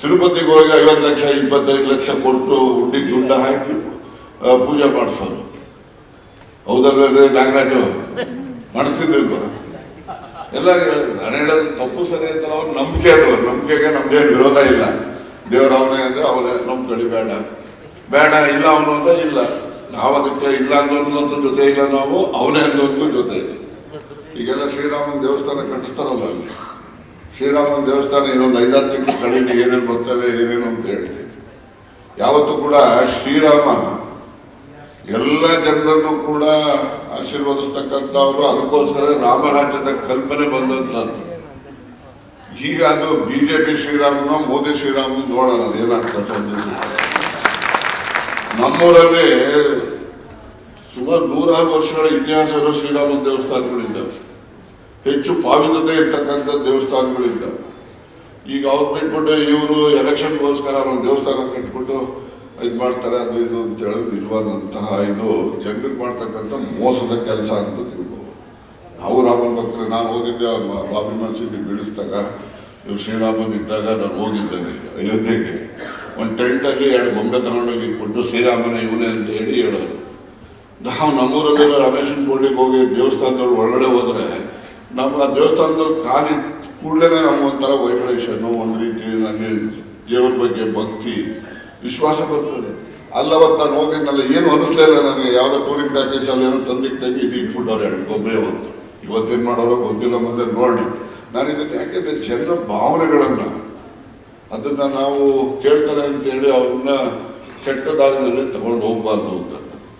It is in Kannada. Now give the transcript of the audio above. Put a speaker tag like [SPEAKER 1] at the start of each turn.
[SPEAKER 1] ತಿರುಪತಿಗೆ ಹೋಗಿ ಐವತ್ತು ಲಕ್ಷ, ಇಪ್ಪತ್ತೈದು ಲಕ್ಷ ಕೊಟ್ಟು ಹುಡ್ಡಿಗೆ ದುಡ್ಡು ಹಾಕಿ ಪೂಜೆ ಮಾಡಿಸೋರು ಹೌದಲ್ವೇ ನಾಗರಾಜು? ಮಾಡಿಸ್ತಿರ್ಲಿಲ್ವಾ ಎಲ್ಲ, ನಾನು ಹೇಳೋದು ತಪ್ಪು ಸರಿ ಅಂತ ಅವ್ರ ನಂಬಿಕೆ ಅದು. ನಂಬಿಕೆಗೆ ನಮ್ದೇನು ವಿರೋಧ ಇಲ್ಲ. ದೇವ್ರ ಅವನೇ ಅಂದ್ರೆ ಅವನೇ ನಂಬ್ಕೊಳ್ಳಿ, ಬೇಡ. ಬೇಡ, ಇಲ್ಲ ಅವನು ಅಂದ್ರೆ ಇಲ್ಲ. ನಾವು ಅದಕ್ಕೆ ಇಲ್ಲ ಅನ್ನೋದ್ರ ಜೊತೆ ಇಲ್ಲ ನಾವು, ಅವನೇ ಅನ್ನೋದಕ್ಕೂ ಜೊತೆ ಇದೆ. ಈಗೆಲ್ಲ ಶ್ರೀರಾಮನ ದೇವಸ್ಥಾನ ಕಟ್ಟಿಸ್ತಾರಲ್ಲ ಅಲ್ಲಿ. ಶ್ರೀರಾಮನ ದೇವಸ್ಥಾನ ಇನ್ನೊಂದು ಐದಾರು ತಿಂಗಳು ಕಳೀಲಿ ಏನೇನು ಬರ್ತವೆ, ಏನೇನು ಅಂತ ಹೇಳ್ತೀನಿ ಯಾವತ್ತೂ ಕೂಡ ಶ್ರೀರಾಮ ಎಲ್ಲ ಜನರನ್ನು ಕೂಡ ಆಶೀರ್ವದಿಸ್ತಕ್ಕಂಥವ್ರು. ಅದಕ್ಕೋಸ್ಕರ ರಾಮರಾಜ್ಯದ ಕಲ್ಪನೆ ಬಂದಂಥದ್ದು ಈಗ ಅದು ಬಿಜೆಪಿ ಶ್ರೀರಾಮನ, ಮೋದಿ ಶ್ರೀರಾಮನ ನೋಡೋಣ ಅದೇನಾಗ್ತದೆ. ನಮ್ಮೂರಲ್ಲಿ ಸುಮಾರು ನೂರಾರು ವರ್ಷಗಳ ಇತಿಹಾಸ ಇರೋ ಶ್ರೀರಾಮನ ದೇವಸ್ಥಾನಗಳಿದ್ದಾವೆ. ಹೆಚ್ಚು ಪಾವಿತ್ರತೆ ಇರ್ತಕ್ಕಂಥ ದೇವಸ್ಥಾನಗಳಿಂದ. ಈಗ ಅವ್ರು ಬಿಟ್ಬಿಟ್ಟು ಇವರು ಎಲೆಕ್ಷನ್ಗೋಸ್ಕರ ಒಂದು ದೇವಸ್ಥಾನ ಕಟ್ಬಿಟ್ಟು ಇದು ಮಾಡ್ತಾರೆ, ಅದು ಇದು ಅಂತ ಹೇಳಿ ನಿಜವಾದಂತಹ ಇದು ಜನರಿಗೆ ಮಾಡ್ತಕ್ಕಂಥ ಮೋಸದ ಕೆಲಸ ಅಂತ ತಿಳ್ಬೋದು. ನಾವು ರಾಮನ ಭಕ್ತರು, ನಾನು ಹೋಗಿದ್ದೆ ಬಾಬಿ ಮಸೀದಿ ಬೀಳಿಸಿದಾಗ, ಇವ್ರು ಶ್ರೀರಾಮನ್ ಇದ್ದಾಗ ನಾನು ಹೋಗಿದ್ದೇನೆ ಅಯೋಧ್ಯೆಗೆ. ಒಂದು ಟೆಂಟಲ್ಲಿ ಎರಡು ಗೊಂಬೆ ತಗೊಂಡೋಗಿ ಕೊಟ್ಟು ಶ್ರೀರಾಮನ ಇವನೇ ಅಂತ ಹೇಳಿ ಹೇಳೋರು. ನಾವು ನಮ್ಮೂರಲ್ಲಿ ರಮೇಶನ್ ಹೋಗಿ ದೇವಸ್ಥಾನದಲ್ಲಿ ಒಳಗಡೆ ಹೋದ್ರೆ ನಮ್ಮ ದೇವಸ್ಥಾನದ ಕಾಲಿ ಕೂಡಲೇ ನಮ್ಗೆ ಒಂಥರ ವೈಬ್ರೇಷನ್ನು ಒಂದು ರೀತಿ ನನಗೆ ದೇವರ ಬಗ್ಗೆ ಭಕ್ತಿ, ವಿಶ್ವಾಸ ಬರ್ತದೆ. ಅಲ್ಲವತ್ತು ನಾನು ಹೋಗಿದ್ನಲ್ಲ ಏನು ಅನಿಸ್ಲೇ ಇಲ್ಲ ನನಗೆ. ಯಾವುದೋ ಟೂರಿಂಗ್ ಪ್ಯಾಕೇಜಲ್ಲಿ ಏನೋ ತಂದಿದ್ದಾಗೆ ಇದು ಇಟ್ಬಿಟ್ಟವ್ರೆ ಎರಡು ಗೊಬ್ಬರ ಇವತ್ತು. ಇವತ್ತೇನು ಮಾಡೋರೋ ಗೊತ್ತಿಲ್ಲ ಮುಂದೆ ನೋಡಿ. ನಾನು ಇದನ್ನು ಯಾಕೆಂದರೆ ಜನರ ಭಾವನೆಗಳನ್ನು, ಅದನ್ನು ನಾವು ಕೇಳ್ತಾರೆ ಅಂತೇಳಿ ಅವ್ರನ್ನ ಕೆಟ್ಟ ದಾರಿನಲ್ಲಿ ತಗೊಂಡು ಹೋಗಬಾರ್ದು ಅಂತ.